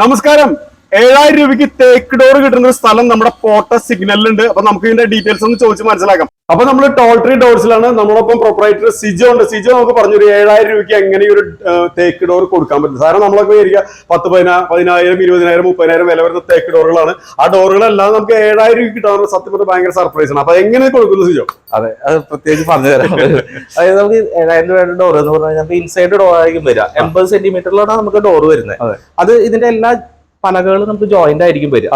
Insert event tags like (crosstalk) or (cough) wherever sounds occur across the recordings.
നമസ്കാരം. ഏഴായിരം രൂപയ്ക്ക് തേക്ക് ഡോർ കിട്ടുന്ന ഒരു സ്ഥലം നമ്മുടെ പോട്ട സിഗ്നലിലുണ്ട്. അപ്പൊ നമുക്ക് ഇതിന്റെ ഡീറ്റെയിൽസ് ഒന്ന് ചോദിച്ച് മനസ്സിലാക്കാം. അപ്പൊ നമ്മൾ ടോൾ ട്രീ ഡോർസിലാണ് നമ്മളൊപ്പം പ്രൊപ്പറേറ്റർ സിജോ ഉണ്ട്. സിജോ നമുക്ക് പറഞ്ഞു ഒരു ഏഴായിരം രൂപയ്ക്ക് എങ്ങനെ ഒരു തേക്ക് ഡോർ കൊടുക്കാൻ പറ്റും. സാധാരണ നമ്മളൊക്കെ വിചാരിക്കുക പത്ത് പതിനാ പതിനായിരം ഇരുപതിനായിരം മുപ്പതിനായിരം വില വരുന്ന തേക്ക് ഡോറുകളാണ് ആ ഡോറുകളെല്ലാം നമുക്ക് ഏഴായിരം രൂപ കിട്ടാൻ സത്യം പറഞ്ഞാൽ ഭയങ്കര സർപ്രൈസ് ആണ്. അപ്പൊ എങ്ങനെ കൊടുക്കുന്നു സിജോ? അതെ അത് പ്രത്യേകിച്ച് പറഞ്ഞു തരാം. അതായത് നമുക്ക് ഏഴായിരം രൂപയുടെ ഡോർ എന്ന് പറഞ്ഞാൽ നമുക്ക് ഇൻസൈഡ് ഡോർ ആയിരിക്കും വരിക. എൺപത് സെന്റിമീറ്ററിലാണ് നമുക്ക് ഡോർ വരുന്നത്. അത് ഇതിന്റെ എല്ലാ പലകളും നമുക്ക് ജോയിന്റ് ആയിരിക്കും വരും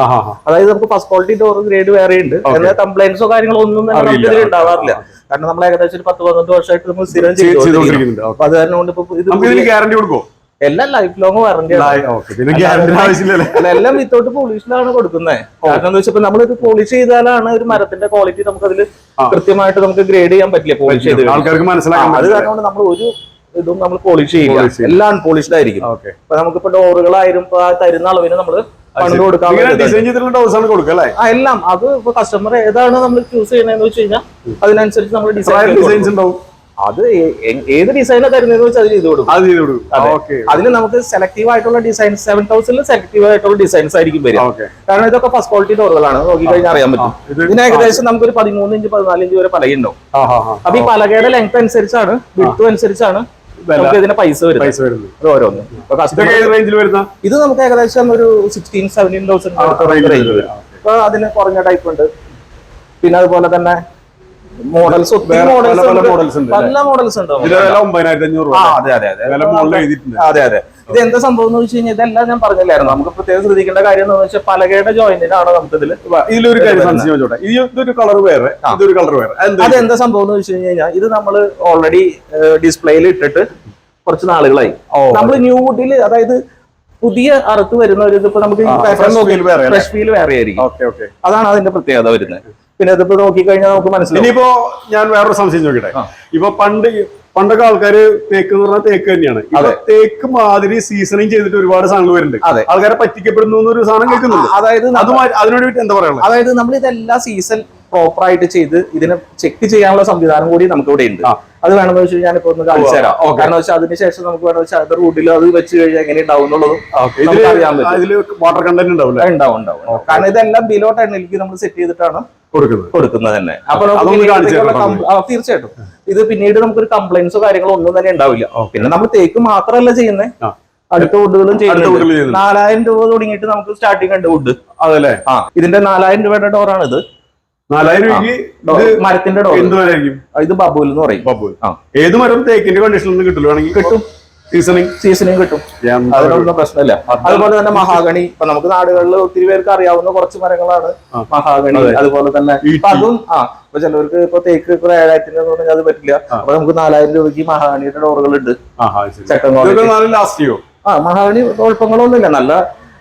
അതായത് നമുക്ക് ഫസ്റ്റ് ക്വാളിറ്റി ഡോർ ഗ്രേഡ് വേറെ ഉണ്ട്. എന്നാൽ കംപ്ലൈൻസോ കാര്യങ്ങളോ ഒന്നും തന്നെ. ഇതിൽ ഉണ്ടാവാറില്ല. കാരണം നമ്മൾ ഏകദേശം ഒരു പത്ത് പന്ത്രണ്ട് വർഷമായിട്ട് നമ്മൾ സ്ഥിരം ചെയ്തുകൊണ്ടിരിക്കുന്നുണ്ട്. അപ്പൊ അത് കാരണം കൊണ്ട് ഇപ്പൊ ഇതിന് ഗ്യാരണ്ടി കൊടുക്കോ എല്ലാം ലൈഫ് ലോങ് വാറണ്ടി എല്ലാം വിത്തൗട്ട് പോളിഷിലാണ് കൊടുക്കുന്നത് കാരണം എന്താ വെച്ചാൽ നമ്മളിത് പോളിഷ് ചെയ്താലാണ് ഒരു മരത്തിന്റെ ക്വാളിറ്റി നമുക്ക് അതിൽ കൃത്യമായിട്ട് നമുക്ക് ഗ്രേഡ് ചെയ്യാൻ പറ്റില്ല പോളിഷ് ചെയ്ത് അത് കാരണം നമ്മൾ ഒരു ഇതും നമ്മൾ പോളിഷ് ചെയ്യില്ല. എല്ലാം പോളിഷ്ഡ് ആയിരിക്കും. ഇപ്പൊ നമുക്കിപ്പോ ഡോറുകളായാലും ഇപ്പൊ ആ തരുന്ന അളവിന് നമ്മൾ പണിത് കൊടുക്കാൻ ഡിസൈൻ ആ എല്ലാം. അത് ഇപ്പൊ കസ്റ്റമർ ഏതാണ് നമ്മൾ ചൂസ് ചെയ്യണമെന്ന് വെച്ച് കഴിഞ്ഞാൽ അതിനനുസരിച്ച് നമ്മൾ ഡിസൈൻ ഡിസൈൻസ് ഉണ്ടാവും. അത് ഏത് ഡിസൈനാണ് തരുന്നതെന്ന് വെച്ചാൽ അത് ചെയ്ത് കൊടുക്കും. അത് ചെയ്ത് കൊടുക്കും. അതിൽ നമുക്ക് സെലക്ടീവ് ആയിട്ടുള്ള ഡിസൈൻസ് സെവൻ തൗസൻഡിൽ സെലക്ടീവ് ആയിട്ടുള്ള ഡിസൈൻസ് ആയിരിക്കും വരിക. കാരണം ഇതൊക്കെ ഫസ്റ്റ് ക്വാളിറ്റി ഡോറുകളാണ്. നോക്കി കഴിഞ്ഞാൽ അറിയാൻ പറ്റും. ഇത് ഇതിന് ഏകദേശം നമുക്കൊരു പതിമൂന്ന് ഇഞ്ച് പതിനാല് ഇഞ്ച് വരെ ഹാ അപ്പൊ ഈ പലകയുടെ ലെങ്ത് അനുസരിച്ചാണ് വിഡ്ത്ത് അനുസരിച്ചാണ്. നമുക്ക് ഇതിന്റെ പൈസ വരുന്നത്. ഇത് ഓരോന്ന്. നമുക്ക് ഏകദേശം ഒരു സിക്സ്റ്റീൻ സെവന്റീൻ തൗസൻഡ് റേഞ്ച് വരും. അപ്പൊ അതിന് കുറഞ്ഞ ടൈപ്പ് ഉണ്ട്. പിന്നെ അതുപോലെ തന്നെ മോഡൽസ് മോഡൽസ് പല മോഡൽസ് ഉണ്ട്. അതെ അതെ അതെ. അതെ അതെ. ഇത് എന്താ സംഭവം എന്ന് വെച്ച് കഴിഞ്ഞാൽ ഇതെല്ലാം ഞാൻ പറഞ്ഞില്ലായിരുന്നു. നമുക്ക് പ്രത്യേകം ശ്രദ്ധിക്കേണ്ട കാര്യം എന്ന് വെച്ചാൽ പലകയുടെ ജോയിന്റിനാണ് നമുക്ക് ഇതിൽ ഇതിലൊരു ഇതൊരു കളർ വേറെ. ഇതൊരു കളർ വേറെ. അതെന്താ എന്താ സംഭവം എന്ന് വെച്ച് കഴിഞ്ഞാൽ ഇത് നമ്മൾ ഓൾറെഡി ഡിസ്പ്ലേയിൽ ഇട്ടിട്ട് കുറച്ച് നാളുകളായി. നമ്മൾ ന്യൂ വുഡിൽ അതായത് പുതിയ അറുത്ത് വരുന്ന ഒരു ഇതിപ്പോ നമുക്ക് ഫ്രഷ് ഫീൽ വേറെ ആയിരിക്കും അതാണ് അതിന്റെ പ്രത്യേകത വരുന്നത്. പിന്നെ ഇതിപ്പോ നോക്കിക്കഴിഞ്ഞാൽ നമുക്ക് മനസ്സിലാവും. ഇനിയിപ്പോ ഞാൻ വേറൊരു സംശയം ചോദിക്കട്ടെ. ഇപ്പൊ പണ്ട് പണ്ടൊക്കെ ആൾക്കാര് തേക്ക് എന്ന് പറഞ്ഞാൽ തേക്ക് തന്നെയാണ് അതെ. തേക്ക് മാതിരി സീസണിങ് ചെയ്തിട്ട് ഒരുപാട് സാധനങ്ങൾ വരുന്നുണ്ട് അതെ. ആൾക്കാരെ പറ്റിക്കപ്പെടുന്നു എന്നൊരു സാധനം കേൾക്കുന്നുണ്ട് അതായത് അതുമായി അതിനോട് എന്താ പറയുക അതായത് നമ്മൾ ഇതെല്ലാം സീസൺ പ്രോപ്പർ ആയിട്ട് ചെയ്ത് ഇതിനെ ചെക്ക് ചെയ്യാനുള്ള സംവിധാനം കൂടി നമുക്ക് ഇവിടെ ഉണ്ട് അത് വേണമെന്ന് വെച്ചാൽ ഞാൻ ഒന്ന് കാണിച്ചു തരാം. കാരണം വെച്ചാൽ അതിനുശേഷം നമുക്ക് വേണമെന്ന് വെച്ചാൽ അത് റൂട്ടിൽ അത് വെച്ച് കഴിഞ്ഞാൽ എങ്ങനെ ഉണ്ടാവും എന്നുള്ളതും അറിയാൻ പറ്റും. ഇതിൽ വാട്ടർ കണ്ടന്റ് ഉണ്ടാവില്ല ഉണ്ടാവും ഉണ്ടാവും കാരണം ഇതെല്ലാം ബിലോ ടെണ്ണിലേക്ക് നമ്മൾ സെറ്റ് ചെയ്തിട്ടാണ് കൊടുക്കുന്നത്. തന്നെ. അപ്പൊ തീർച്ചയായിട്ടും. ഇത് പിന്നീട് നമുക്കൊരു കംപ്ലൈൻസോ കാര്യങ്ങളോ ഒന്നും തന്നെ ഉണ്ടാവില്ല. പിന്നെ നമ്മൾ തേക്ക് മാത്രമല്ല ചെയ്യുന്നേ. അടുത്ത വുഡുകളും ചെയ്യുന്നുണ്ട്. നാലായിരം രൂപ തുടങ്ങിയിട്ട് നമുക്ക് സ്റ്റാർട്ടിംഗ് ഉണ്ട് വുഡ് അതല്ലേ? ആ ഇതിന്റെ നാലായിരം രൂപയുടെ ഡോറാണ് ഇത് നാലായിരം രൂപയ്ക്ക് മരത്തിന്റെ എന്ത് വരെയായിരിക്കും ഇത് ബബുൽ എന്ന് പറയും. ബബു ആ. ഏത് മരം തേക്കിന്റെ കണ്ടീഷനിൽ നിന്ന് കിട്ടില്ല കിട്ടും. സീസണിങ് സീസണിങ് കിട്ടും. അതിനൊന്നും പ്രശ്നമില്ല. അതുപോലെ തന്നെ മഹാഗണി. ഇപ്പൊ നമുക്ക് നാടുകളിൽ ഒത്തിരി പേർക്ക് അറിയാവുന്ന കുറച്ച് മരങ്ങളാണ്. മഹാഗണി. അതുപോലെ തന്നെ. ഇപ്പൊ അതും ആ ഇപ്പൊ ചിലവർക്ക് ഇപ്പൊ തേക്ക് ഇപ്പൊ ഏഴായിരത്തിന്റെ പറഞ്ഞാൽ അത് പറ്റില്ല. അപ്പൊ നമുക്ക് നാലായിരം രൂപയ്ക്ക് മഹാഗണിയുടെ ഡോറുകൾ ഉണ്ട് ആ മഹാഗണി കുഴപ്പങ്ങളൊന്നുമില്ല. നല്ല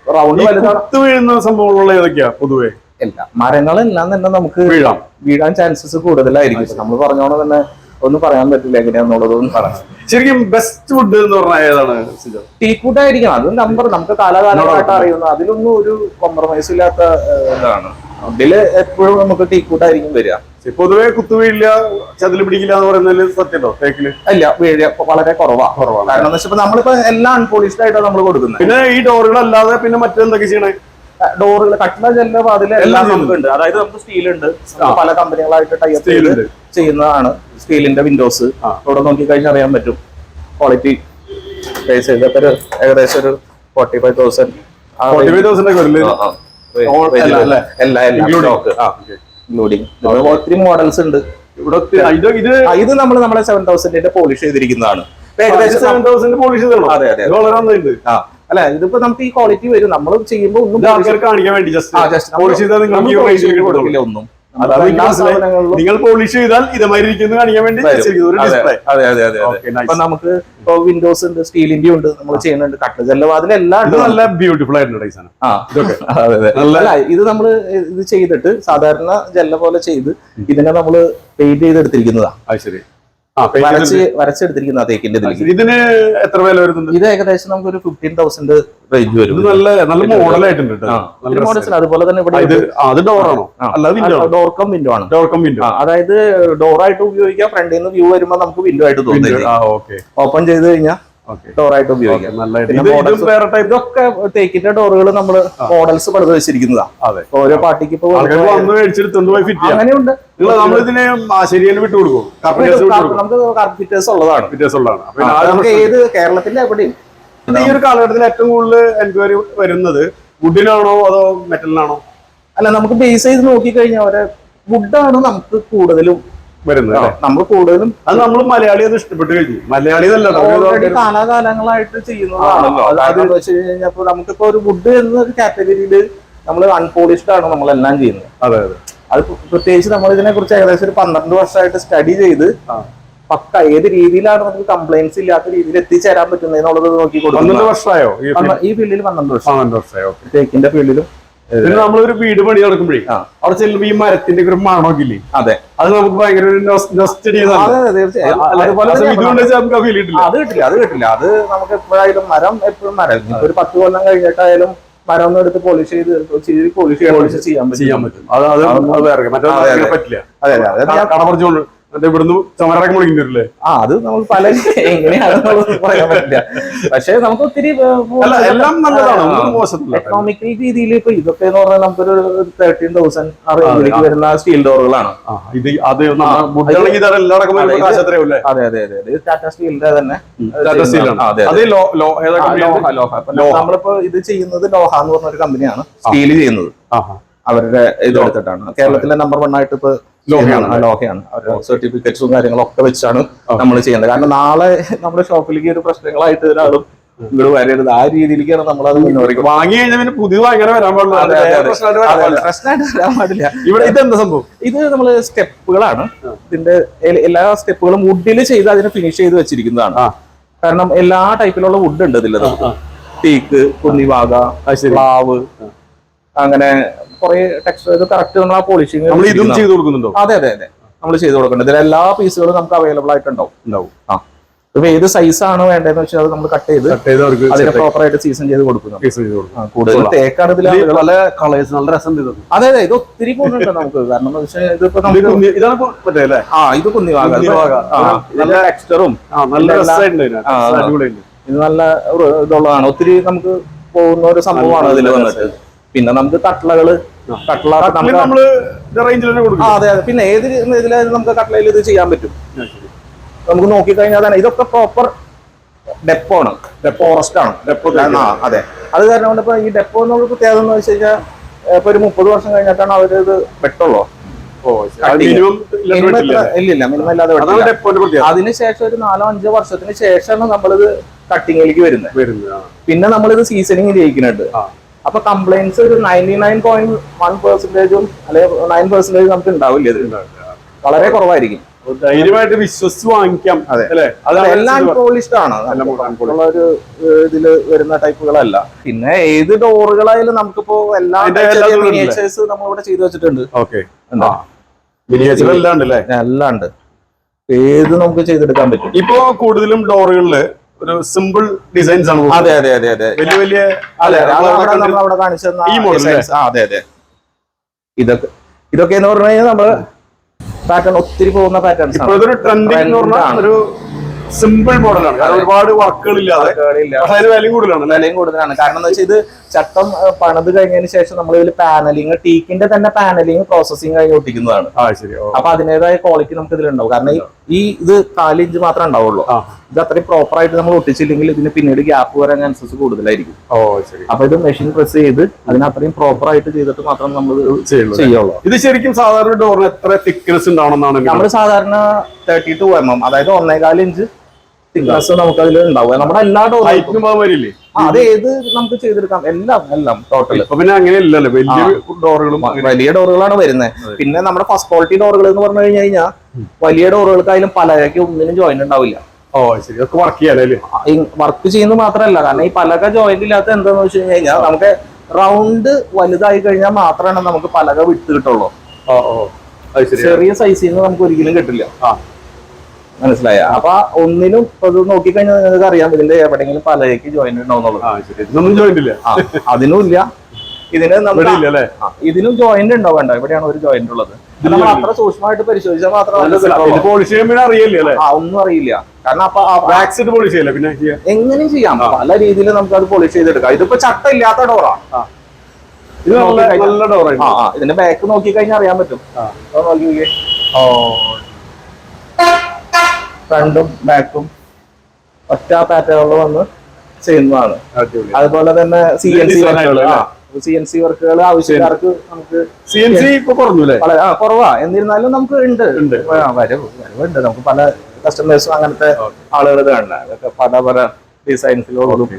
റൗണ്ട് വലുതാണ്. വീഴുന്ന സംഭവങ്ങളുള്ള ഏതൊക്കെയാ പൊതുവെ? എല്ലാം മരങ്ങളെല്ലാം തന്നെ നമുക്ക് വീഴാം. വീഴാൻ ചാൻസസ് കൂടുതലായിരിക്കും. നമ്മൾ പറഞ്ഞോണം തന്നെ ഒന്നും പറയാൻ പറ്റില്ല എങ്ങനെയാന്നുള്ളതൊന്നും പറയാം ശരിക്കും ബെസ്റ്റ് ഫുഡ് എന്ന് പറഞ്ഞാൽ ഏതാണ് സിജോ? ടീക്കൂട്ട് ആയിരിക്കണം അത് നമ്പർ നമുക്ക് കാലാകാലമായിട്ട് അറിയുന്ന അതിലൊന്നും ഒരു കോംപ്രമൈസ് ഇല്ലാത്ത ഇതാണ്. അതിൽ എപ്പോഴും നമുക്ക് ടീക്കൂട്ടായിരിക്കും വരിക. ശരി, പൊതുവെ കുത്തുവീഴില്ല ചതിൽ പിടിക്കില്ല എന്ന് പറയുന്നതിൽ സത്യണ്ടോ തേക്കിൽ? അല്ല വീഴ വളരെ കുറവാ. കുറവാണ്. കാരണം എന്ന് വെച്ചാൽ നമ്മളിപ്പോ എല്ലാം അൺപോളിഷ്ഡ് ആയിട്ടാണ് നമ്മൾ കൊടുക്കുന്നത്. പിന്നെ ഈ ഡോറുകളല്ലാതെ പിന്നെ മറ്റെന്തൊക്കെ ചെയ്യണേ? ഡോറുകൾ കട്ടില ജനല വാതിൽ എല്ലാം നമുക്ക് നമുക്കുണ്ട്. അതായത് നമുക്ക് സ്റ്റീൽ ഉണ്ട്. പല കമ്പനികളായിട്ട് ടൈപ്പ് ചെയ്ത് ചെയ്യുന്നതാണ് സ്റ്റീലിന്റെ വിൻഡോസ് അവിടെ നോക്കി കഴിഞ്ഞാൽ അറിയാൻ പറ്റും. ക്വാളിറ്റി ചെയ്തപ്പോ ഒരു ഏകദേശം ഒരു forty five thousand forty five ഒത്തിരി മോഡൽസ് ഉണ്ട്. ഇവിടെ ഇത് നമ്മൾ നമ്മളെ സെവൻ തൗസൻഡിന്റെ പോളിഷ് ചെയ്തിരിക്കുന്നതാണ്. ഏകദേശം സെവൻ തൗസൻഡ് പോളിഷ് ചെയ്തോ അതെ, അതെ. നന്നായിട്ടുണ്ട്. ആ. അല്ല? ഇതിപ്പോ നമുക്ക് ഈ ക്വാളിറ്റി വരും. നമ്മൾ ചെയ്യുമ്പോൾ ഒന്നും കാണിക്കാൻ വേണ്ടി ജസ്റ്റ്. ഒന്നും. നിങ്ങൾ പോളിഷ് ചെയ്താൽ ഇതേമാതിരി ഇരിക്കുന്നു കാണിക്കാൻ വേണ്ടി അതെ, അതെ അതെ. ഇപ്പൊ നമുക്ക് വിൻഡോസ് ഉണ്ട് സ്റ്റീലിന്റെ ഉണ്ട് നമ്മൾ ചെയ്യുന്നുണ്ട് കട്ട് ജല്ലവാതിൽ എല്ലാം ഉണ്ട്. നല്ല ബ്യൂട്ടിഫുൾ ആയിട്ടുണ്ട് ഈ സാധനം ആ. ഇതൊക്കെ. (laughs) അതെ അതെ. നല്ല- അല്ല ഇത് നമ്മൾ ഇത് ചെയ്തിട്ട് സാധാരണ ജല്ല പോലെ ചെയ്ത് ഇതിനെ നമ്മൾ പെയിന്റ് ചെയ്തെടുത്തിരിക്കുന്നതാണ് ശരി. വരച്ച്. വരച്ചെടുത്തിരിക്കുന്ന തേക്കിന്റെ. ഇതിന് എത്ര വില വരുന്നുണ്ട്? ഇത് ഏകദേശം നമുക്ക് ഒരു ഫിഫ്റ്റീൻ തൗസൻഡ് റേഞ്ച് വരും. നല്ല നല്ല മോഡലായിട്ടുണ്ട് നല്ല models അതുപോലെ തന്നെ ഇവിടെ അത് ഡോറാണോ ഡോർ കം വിൻഡോ ആണ്. ഡോർ കം വിൻഡോ അതായത് ഡോർ ആയിട്ട് ഉപയോഗിക്കാം. ഫ്രണ്ടിൽ നിന്ന് വ്യൂ വരുമ്പോൾ നമുക്ക് വിൻഡോ ആയിട്ട് തോന്നുന്നില്ല ആ ഓപ്പൺ ചെയ്ത് കഴിഞ്ഞാൽ ഡോറായിട്ട് ഉപയോഗിക്കാം. ഇതൊക്കെ തേക്കിന്റെ ഡോറുകൾ നമ്മൾ മോഡൽസ് പണിത് വെച്ചിരിക്കുന്നതാ. അതെ. ഓരോ പാർട്ടിക്ക് ഇപ്പൊ അങ്ങനെയുണ്ട്. നമ്മളിതിനെ വിട്ടു കൊടുക്കും. നമുക്ക് ഉള്ളതാണ്. നമുക്ക് ഏത് കേരളത്തിന്റെ എവിടെയും. ഈ ഒരു കാലഘട്ടത്തിൽ ഏറ്റവും കൂടുതൽ എൻക്വയറി വരുന്നത് വുഡിനാണോ അതോ മെറ്റലിനാണോ അല്ല നമുക്ക് ബേസ് ചെയ്ത് നോക്കിക്കഴിഞ്ഞാൽ അവരെ വുഡാണ് നമുക്ക് കൂടുതലും വരുന്നത്? നമ്മൾ കൂടുതലും അത് നമ്മൾ മലയാളി അത് ഇഷ്ടപ്പെട്ട് കഴിഞ്ഞു. മലയാളി ഓൾറെഡി കാലാകാലങ്ങളായിട്ട് ചെയ്യുന്നതാണല്ലോ അതായത് വെച്ച് കഴിഞ്ഞാൽ ഇപ്പൊ നമുക്കിപ്പോ ഒരു വുഡ് എന്ന ഒരു കാറ്റഗറിയിൽ നമ്മൾ അൺപോളിഷ്ഡ് ആണ് നമ്മളെല്ലാം ചെയ്യുന്നത്. അതെ അതെ. അത് പ്രത്യേകിച്ച് നമ്മൾ ഇതിനെ കുറിച്ച് ഏകദേശം ഒരു പന്ത്രണ്ട് വർഷമായിട്ട് സ്റ്റഡി ചെയ്ത്. പക്ക ഏത് രീതിയിലാണ് നമുക്ക് കംപ്ലൈൻസ് ഇല്ലാത്ത രീതിയിൽ എത്തിച്ചേരാൻ പറ്റുന്നത് നോക്കി വർഷമായോ ഈ ഫീൽഡിൽ പന്ത്രണ്ട് വർഷം. പന്ത്രണ്ട് വർഷമായോ തേക്കിന്റെ ഫീൽഡിലും നമ്മളൊരു വീട് പണി നടക്കുമ്പോഴേ. അവിടെ ചെല്ലുമ്പോ ഈ മരത്തിന്റെ ഒരു മണമൊക്കെ ഇല്ലേ? അതെ. അത് നമുക്ക് ഭയങ്കര ഒരു അതെ കിട്ടില്ല അത് കിട്ടില്ല. അത് നമുക്ക് എപ്പോഴായാലും മരം എപ്പോഴും മരം. ഒരു പത്ത് കൊല്ലം കഴിഞ്ഞിട്ടായാലും മരം ഒന്നും എടുത്ത് പോളിഷ് ചെയ്ത് പോളിഷ് പോളിഷ് ചെയ്യാൻ പറ്റും. ചെയ്യാൻ പറ്റും. അത് അത് അത് വേറെ പറ്റില്ല അതെ, അതെ. പറ്റില്ല. അതെ അതെ. ആ അത് നമുക്ക് പല എങ്ങനെയാണെന്നുള്ളത് പറയാൻ പറ്റില്ല. പക്ഷെ നമുക്ക് ഒത്തിരി എക്കണോമിക്കൽ രീതിയിൽ ഇപ്പൊ ഇതൊക്കെ എന്ന് പറഞ്ഞാൽ നമുക്കൊരു തേർട്ടീൻ തൗസൻഡ് ആ റേഞ്ചിലേക്ക് വരുന്ന സ്റ്റീൽ ഡോറുകളാണ് ഇത് അത് അതെ, അതെ ഇത് ടാറ്റ സ്റ്റീലിന്റെ തന്നെ. നമ്മളിപ്പോ ഇത് ചെയ്യുന്നത് ലോഹ എന്ന് പറഞ്ഞ ഒരു കമ്പനിയാണ് സ്റ്റീൽ ചെയ്യുന്നത്. അവരുടെ ഇത് എടുത്തിട്ടാണ് കേരളത്തിലെ നമ്പർ വൺ ആയിട്ട് ഇപ്പൊ ലോഹയാണ് ലോഹയാണ്. സർട്ടിഫിക്കറ്റ്സും കാര്യങ്ങളൊക്കെ വെച്ചാണ് നമ്മൾ ചെയ്യുന്നത് കാരണം നാളെ നമ്മുടെ ഷോപ്പിലേക്ക് ഒരു പ്രശ്നങ്ങളായിട്ട് ഒരാളും ഇവിടെ വരരുത്. ആ രീതിയിലേക്കാണ് നമ്മൾ അത് മുന്നോട്ട് വാങ്ങി കഴിഞ്ഞാൽ പിന്നെ പുതിയ വാങ്ങിയാൽ വരാൻ പാടില്ല. പ്രശ്നമായിട്ട് വരാൻ പാടില്ല. ഇവിടെ ഇത് എന്താ ഇവിടെ ഇതെന്താ സംഭവം? ഇത് നമ്മൾ സ്റ്റെപ്പുകളാണ്. ഇതിന്റെ എല്ലാ സ്റ്റെപ്പുകളും വുഡിൽ ചെയ്ത് അതിനെ ഫിനിഷ് ചെയ്ത് വെച്ചിരിക്കുന്നതാണ്. കാരണം എല്ലാ ടൈപ്പിലുള്ള വുഡ് ഉണ്ട് ഇതിൽ. ടീക്ക് കുന്നിവാക പ്ലാവ് അങ്ങനെ കുറെ ടെക്സ്റ്റർ ഇത് കറക്റ്റ് നമ്മൾ ആ പോളിഷിങ് നമ്മൾ ഇതും ചെയ്ത് കൊടുക്കുന്നുണ്ടോ? അതെ അതെ അതെ. നമ്മൾ ചെയ്ത് കൊടുക്കുന്നുണ്ട്. ഇതിൽ എല്ലാ പീസുകളും നമുക്ക് അവൈലബിൾ ആയിട്ടുണ്ടാവും. ഉണ്ടാവും. ആ. ഇപ്പൊ ഏത് സൈസ് ആണ് വേണ്ടതെന്ന് വെച്ചാൽ അത് നമ്മൾ കട്ട് ചെയ്ത് കട്ട് ചെയ്ത് അതിനെ പ്രോപ്പർ ആയിട്ട് സീസൺ ചെയ്ത് കൊടുക്കുന്നു. കൂടുതൽ തേക്കാണ് ഇതിൽ ഇത് പല കളേഴ്സ് നല്ല രസം അതെ അതെ ഇത് ഒത്തിരി പോകുന്നുണ്ട് നമുക്ക്. കാരണം ഇതിപ്പോ ഇത് നമുക്ക് ആ ഇത് കുന്നിവാക. ടെക്സ്റ്ററും നല്ല ഇത് നല്ല ഇതുള്ളതാണ്. ഒത്തിരി നമുക്ക് പോകുന്ന ഒരു സംഭവമാണ് ഇതിൽ വന്നിട്ട്. പിന്നെ നമുക്ക് കട്ട്ളകൾ കട്ട്ള അതെ അതെ. പിന്നെ ഏത് ഇതിലായാലും നമുക്ക് കട്ട്ളയിൽ ഇത് ചെയ്യാൻ പറ്റും? നമുക്ക് നോക്കിക്കഴിഞ്ഞാൽ തന്നെ ഇതൊക്കെ പ്രോപ്പർ ഡെപ്പോ ആണ്. ഡെപ്പോ ഫോറസ്റ്റ് ആണ്. ഡെപ്പോ അതെ. അത് കാരണം കൊണ്ട് ഇപ്പൊ ഈ ഡെപ്പോ എന്നുള്ള പ്രത്യേകത എന്ന് വെച്ച് കഴിഞ്ഞാൽ ഇപ്പൊ ഒരു മുപ്പത് വർഷം കഴിഞ്ഞിട്ടാണ് അവർ ഇത് വെട്ടുള്ളൂ. ഓ Cutting. മിനിമം മിനിമം ഇല്ല ഇല്ല മിനിമം ഇല്ലാതെ അതാണ് വെട്ടില്ല. ഡെപ്പോന്റെ പ്രത്യേകത. അതിനുശേഷം ഒരു നാലോ അഞ്ചോ വർഷത്തിന് ശേഷമാണ് നമ്മളിത് കട്ടിങ്ങിലേക്ക് വരുന്നത്. പിന്നെ നമ്മളിത് സീസണിങ് ചെയ്യിക്കുന്നുണ്ട്. അപ്പൊ കംപ്ലൈൻസ് ഒരു നയന്റി നയൻ പോയിന്റ് വൺ പെർസെന്റേജും അല്ലെങ്കിൽ നയൻ പെർസെന്റേജ് നമുക്ക് ഉണ്ടാവില്ല ഇത്. വളരെ കുറവായിരിക്കും. ധൈര്യമായിട്ട് വിശ്വസിച്ച് വാങ്ങിക്കാം അതെ. എല്ലാം പോളിഷ്ഡ് ആണ്. ഒരു ഇതിൽ വരുന്ന ടൈപ്പുകളല്ല പിന്നെ ഏത് ഡോറുകളായാലും നമുക്കിപ്പോ എല്ലാ? മിനിയേച്ചേഴ്സ് നമ്മളിവിടെ ചെയ്തു വെച്ചിട്ടുണ്ട്. ഓക്കെ? മിനിയേച്ചർ എല്ലാം ഉണ്ട് എല്ലാം ഉണ്ട്. ഏത് നമുക്ക് ചെയ്തെടുക്കാൻ പറ്റും? ഇപ്പോ കൂടുതലും ഡോറുകളിൽ ഒരു സിമ്പിൾ ഡിസൈൻസ് ആണ് അതെ അതെ അതെ അതെ. വലിയ വലിയ അതെ അതെ അവിടെ കാണിച്ചു ഈ ഇതൊക്കെ ഇതൊക്കെ എന്ന് പറഞ്ഞു കഴിഞ്ഞാൽ നമ്മൾ പാറ്റേൺ ഒത്തിരി പോകുന്ന പാറ്റേൺസ് ഇപ്പോഴത്തെ ഒരു ട്രെൻഡിങ് എന്ന് പറഞ്ഞാൽ ഒരു സിമ്പിൾ മോഡലാണ് കാരണം ഒരുപാട് വർക്കുകൾ ഇല്ലാതെ കേടില്ല. വിലയും കൂടുതലാണ്. വിലയും കൂടുതലാണ്. കാരണം എന്താ വെച്ചാൽ ഇത് ചട്ടം പണിത് കഴിഞ്ഞതിന് ശേഷം നമ്മൾ ഇതിൽ പാനലിങ് ടീക്കിന്റെ തന്നെ പാനലിങ് പ്രോസസിങ് കഴിഞ്ഞ് ഒട്ടിക്കുന്നതാണ്. അപ്പൊ അതിന്റേതായ ക്വാളിറ്റി നമുക്ക് ഇതിലുണ്ടാവും. കാരണം ഈ- ഇത് കാലിഞ്ച് മാത്രമേ ഉണ്ടാവുള്ളൂ. ഇത് അത്രയും പ്രോപ്പർ ആയിട്ട് നമ്മൾ ഒട്ടിച്ചില്ലെങ്കിൽ ഇതിന് പിന്നീട് ഗ്യാപ്പ് വരാൻ ചാൻസസ് കൂടുതലായിരിക്കും. ഓ ശരി. അപ്പൊ ഇത് മെഷീൻ പ്രസ് ചെയ്ത് അതിന് അത്രയും പ്രോപ്പർ ആയിട്ട് ചെയ്തിട്ട് മാത്രം നമ്മൾ ചെയ്യുള്ളൂ ഇത് ശരിക്കും സാധാരണ ഡോറിന് എത്ര തിക്നെസ് ഉണ്ടാവണമെന്നാണ് നമ്മൾ സാധാരണ തേർട്ടി ടു എം എം അതായത് ഒന്നേകാൽ ഇഞ്ച് തിക്നസ് നമുക്ക് അതിൽ ഉണ്ടാവുക നമ്മുടെ എല്ലാ ഡോറും അത് വരില്ലേ അത് ഏത് നമുക്ക് ചെയ്തെടുക്കാം? എല്ലാം എല്ലാം ടോട്ടൽ ഇപ്പൊ പിന്നെ അങ്ങനെ ഇല്ലല്ലോ വലിയ ഡോറുകളും വലിയ ഡോറുകളാണ് വരുന്നത് പിന്നെ നമ്മുടെ ഫസ്റ്റ് ക്വാളിറ്റി ഡോറുകൾ എന്ന് പറഞ്ഞു കഴിഞ്ഞു കഴിഞ്ഞാൽ വലിയ ഡോറുകൾക്കായാലും പലയൊക്കെ ഒന്നിനും ജോയിന്റ് ഉണ്ടാവില്ല. ഓ ശരി. ഒക്കെ വർക്ക് ചെയ്യാനല്ലേ വർക്ക് ചെയ്യുന്നത് മാത്രല്ല കാരണം ഈ പലക ജോയിന്റ് ഇല്ലാത്ത എന്താന്ന് വെച്ച് കഴിഞ്ഞാൽ നമുക്ക് റൗണ്ട് വലുതായി കഴിഞ്ഞാൽ മാത്രമാണ് നമുക്ക് പലക വിട്ട് കിട്ടുള്ളൂ. ചെറിയ സൈസിൽ നിന്ന് നമുക്ക് ഒരിക്കലും കിട്ടില്ല. മനസ്സിലായ? അപ്പൊ ഒന്നിനും ഇത് നോക്കിക്കഴിഞ്ഞാൽ നിങ്ങൾക്ക് അറിയാം ഇതിന്റെ എവിടെയെങ്കിലും പലകയ്ക്ക് ജോയിന്റ് ഉണ്ടാവുന്നുള്ളത് അതിനും ഇല്ല. ഇതിന് നമ്മുടെ ഇതിനും ജോയിന്റ് ഉണ്ടോ വേണ്ട. ഇവിടെയാണ് ഒരു ജോയിന്റ് ഉള്ളത്. നമ്മൾ അത്ര സൂക്ഷ്മമായിട്ട് പരിശോധിച്ചാൽ മാത്രമല്ല പോളിഷ് ചെയ്യുമ്പോൾ അറിയില്ലേ അല്ലേ? ആ ഒന്നും അറിയില്ല. കാരണം അപ്പൊ വാക്സിൻ പോളിഷ് ചെയ്യല്ലേ പിന്നെ. എങ്ങനെയും ചെയ്യാം. പല രീതിയിൽ നമുക്ക് അത് പോളിഷ് ചെയ്തെടുക്കാം. ഇതിപ്പോ ചട്ട ഇല്ലാത്ത ഡോറാ ഇത് നല്ല ഡോറാണ് ആ ഇതിന്റെ ബാക്ക് നോക്കി കഴിഞ്ഞാൽ അറിയാൻ പറ്റും. നോക്കി ഫ്രണ്ടും ബാക്കും ഒറ്റ പാറ്റേണുകൾ വന്ന് ചെയ്യുന്നതാണ്. അതുപോലെ തന്നെ സി എൻ സി വർക്കുകൾ സി എൻ സി വർക്കുകൾ ആവശ്യക്കാർക്ക് നമുക്ക് സി എൻ സി ഇപ്പൊ കുറഞ്ഞു കുറവാ. എന്നിരുന്നാലും നമുക്ക് ഉണ്ട്. ഉണ്ട്. വരവ് വരവുണ്ട്. നമുക്ക് പല കസ്റ്റമേഴ്സും അങ്ങനത്തെ ആളുകൾ കാണുന്നത് അതൊക്കെ പല പല ഡിസൈൻസിലോടും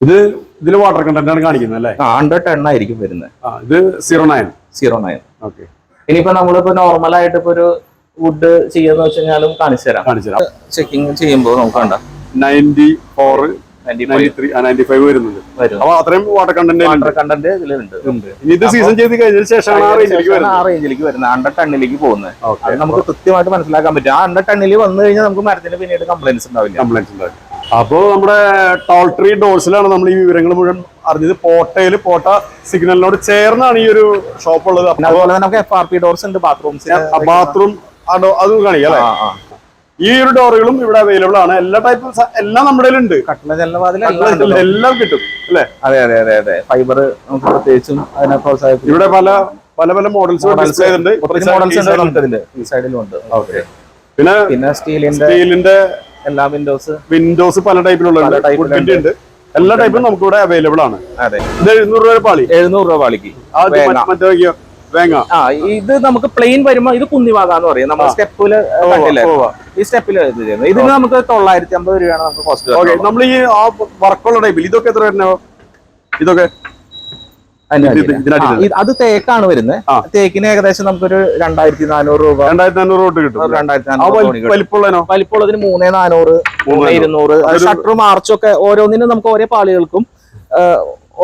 ഇത് ഇതിൽ വാട്ടർ കണ്ടന്റ് ആണ് കാണിക്കുന്നത് അല്ലേ? ഹൺഡ്രഡ് ടെൻ ആയിരിക്കും വരുന്നത്. ഇത് zero nine zero nine okay. ഇനിയിപ്പോ നമ്മളിപ്പോ നോർമൽ ആയിട്ട് ഇപ്പൊ ഒരു വുഡ് ചെയ്യാന്ന് വെച്ച് കഴിഞ്ഞാലും കാണിച്ചു തരാം. കാണിച്ചു തരാം. ചെക്കിങ് ചെയ്യുമ്പോൾ നമുക്ക് കണ്ട? നയന്റി ഫോർ 95 നയന്റി ഫൈവ് വരുന്നുണ്ട്. അപ്പൊ അത്രയും വാട്ടർ കണ്ടന്റ് വാട്ടർ കണ്ടന്റ് ഇതിലുണ്ട്. ഇനി ഇത് സീസൺ ചെയ്ത് കഴിഞ്ഞതിന് ശേഷമാണ് ആ റേഞ്ചിലേക്ക് ആ വരുന്നത്. റേഞ്ചിലേക്ക് വരുന്നത്. ഹൺഡ്രഡ് ടണ്ണിലേക്ക് പോകുന്നത്. അത് നമുക്ക് കൃത്യമായിട്ട് മനസ്സിലാക്കാൻ പറ്റും. ആ ഹൺഡ്രഡ് ടണ്ണിൽ വന്നു കഴിഞ്ഞാൽ നമുക്ക് മരത്തിന് പിന്നീട് കംപ്ലൈൻസ് ഉണ്ടാവില്ല. കംപ്ലൈൻസ് നമ്മുടെ ടോൾ ട്രീ ഡോഴ്സിലാണ് നമ്മൾ ഈ വിവരങ്ങൾ മുഴുവൻ അറിഞ്ഞത്. പോട്ടയിൽ പോട്ട സിഗ്നലിനോട് ചേർന്നാണ് ഈ ഒരു ഷോപ്പ് ഉള്ളത്. അതുപോലെ തന്നെ നമുക്ക് എഫ് ആർ പി ഡോർസ് ഉണ്ട്. ബാത്റൂംസ് ബാത്റൂം അത് കാണിക്കാം അല്ലേ? ഈ ഒരു ഡോറുകളും ഇവിടെ അവൈലബിൾ ആണ്. എല്ലാ ടൈപ്പും എല്ലാം നമ്മുടെ ഉണ്ട് എല്ലാം കിട്ടും അല്ലേ? അതെ അതെ അതെ അതെ. ഫൈബർ നമുക്ക് പ്രത്യേകിച്ചും അതിനെ പ്രോത്സാഹിപ്പിക്കും ഇവിടെ പല പല പല മോഡൽസ് ഡിസ്പ്ലേ ഉണ്ട്. പിന്നെ പിന്നെ സ്റ്റീലിന്റെ സ്റ്റീലിന്റെ എല്ലാ വിൻഡോസ് വിൻഡോസ് പല ടൈപ്പിലുള്ള ഉണ്ട്. എല്ലാ ടൈപ്പും നമുക്ക് ഇവിടെ അവൈലബിൾ ആണ്. അതെ. ഇത് എഴുന്നൂറ് രൂപ പാളി. എഴുന്നൂറ് രൂപ പാളിക്ക്. മറ്റേ- വേങ്ങ ആ ഇത് നമുക്ക് പ്ലെയിൻ വരുമ്പോ ഇത് കുന്നിവാകാന്ന് പറയും. നമ്മൾ സ്റ്റെപ്പിൽ കണ്ടില്ലേ? ഈ സ്റ്റെപ്പിൽ ഇതിന് നമുക്ക് തൊള്ളായിരത്തി അമ്പത് രൂപയാണ് നമുക്ക് കോസ്റ്റ് ഓക്കെ നമ്മൾ ഈ ആ വർക്കുള്ള ടൈപ്പിൽ ഇതൊക്കെ എത്ര വരുന്നോ ഇതൊക്കെ? അത് തേക്കാണ് വരുന്നത്. തേക്കിന് ഏകദേശം നമുക്കൊരു രണ്ടായിരത്തി നാനൂറ് രൂപ രണ്ടായിരത്തി നാനൂറ് രൂപ കിട്ടും രണ്ടായിരത്തി നാനൂറ് വലി- വലിപ്പമുള്ളതിനോ? വലിപ്പമുള്ളതിന് മൂന്നേ നാനൂറ് മൂന്നേ ഇരുന്നൂറ്. ഷട്ടറും മാർച്ചും ഒക്കെ ഓരോന്നിനും നമുക്ക് ഓരോ പാളികൾക്കും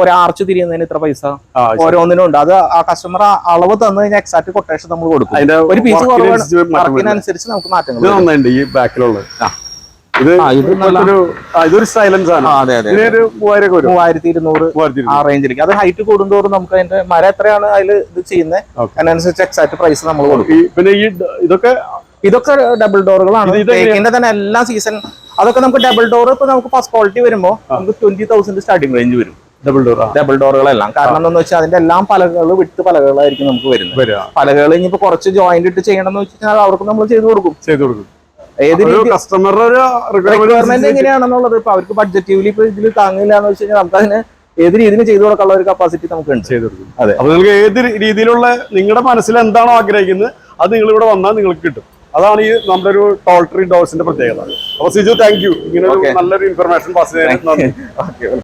ഒരു ആർച്ച് തിരിയുന്നതിന് ഇത്ര പൈസ ഓരോന്നിനും ഉണ്ട്. അത് ആ കസ്റ്റമർ അളവ് തന്നു കഴിഞ്ഞാൽ എക്സാക്ട് കൊട്ടേഷൻ നമ്മൾ കൊടുക്കും. ഒരു പീസ് അനുസരിച്ച് വർക്കിനനുസരിച്ച് നമുക്ക് മാറ്റങ്ങൾ ഈ ബാക്കിലുള്ളത് ഇതൊരു സൈലൻസ് ആണ്. മൂവായിരത്തി ഇരുന്നൂറ് ആ റേഞ്ചിലേക്ക് അത് ഹൈറ്റ് കൂടുന്തോറും നമുക്ക് അതിന്റെ മര എത്രയാണ് അതിൽ ഇത് ചെയ്യുന്നത്. അതിനനുസരിച്ച് എക്സാക്ട് പ്രൈസ് നമ്മൾ കൊടുക്കും. പിന്നെ ഈ ഇതൊക്കെ ഇതൊക്കെ ഡബിൾ ഡോറുകളാണ് തേക്കിന്റെ തന്നെ എല്ലാ സീസൺ അതൊക്കെ നമുക്ക് ഡബിൾ ഡോർ ഇപ്പൊ നമുക്ക് ഫസ്റ്റ് ക്വാളിറ്റി വരുമ്പോൾ നമുക്ക് ട്വന്റി തൗസൻഡ് സ്റ്റാർട്ടിംഗ് റേഞ്ച് വരും. ഡബിൾ ഡോർ ഡബിൾ ഡോറുകളെല്ലാം കാരണം എന്താണെന്ന് വെച്ചാൽ അതിന്റെ എല്ലാം പലകൾ വിട്ട് പലകളായിരിക്കും നമുക്ക് വരുന്നത്. പലകൾ ഇനിയിപ്പോ കുറച്ച് ജോയിന്റ് ഇട്ട് ചെയ്യണമെന്ന് വെച്ച് കഴിഞ്ഞാൽ അവർക്ക് നമ്മൾ ചെയ്തു കൊടുക്കും. ചെയ്ത് കൊടുക്കും. ഏത് കസ്റ്റമറുടെ റിക്വയർമെന്റ് എങ്ങനെയാണെന്നുള്ളത് ഇപ്പൊ അവർക്ക് ബഡ്ജറ്റീവ്ലി ഇപ്പൊ ഇതിൽ താങ്ങില്ല എന്ന് വെച്ച് കഴിഞ്ഞാൽ നമുക്ക് അതിന് ഏത് രീതിയിൽ ചെയ്തു കൊടുക്കാനുള്ള ഒരു കപ്പാസിറ്റി നമുക്ക് ഉണ്ട് ചെയ്ത് കൊടുക്കും. അതെ. അപ്പൊ നിങ്ങൾക്ക് ഏത് രീതിയിലുള്ള നിങ്ങളുടെ മനസ്സിൽ എന്താണോ ആഗ്രഹിക്കുന്നത് അത് നിങ്ങൾ ഇവിടെ വന്നാൽ നിങ്ങൾക്ക് കിട്ടും. അതാണ് ഈ നമ്മുടെ ഒരു ടോൾ ട്രീ ഡോർസിന്റെ പ്രത്യേകത. അപ്പൊ സിജു താങ്ക് യു ഇങ്ങനെ നല്ലൊരു ഇൻഫർമേഷൻ പാസ് ചെയ്യാൻ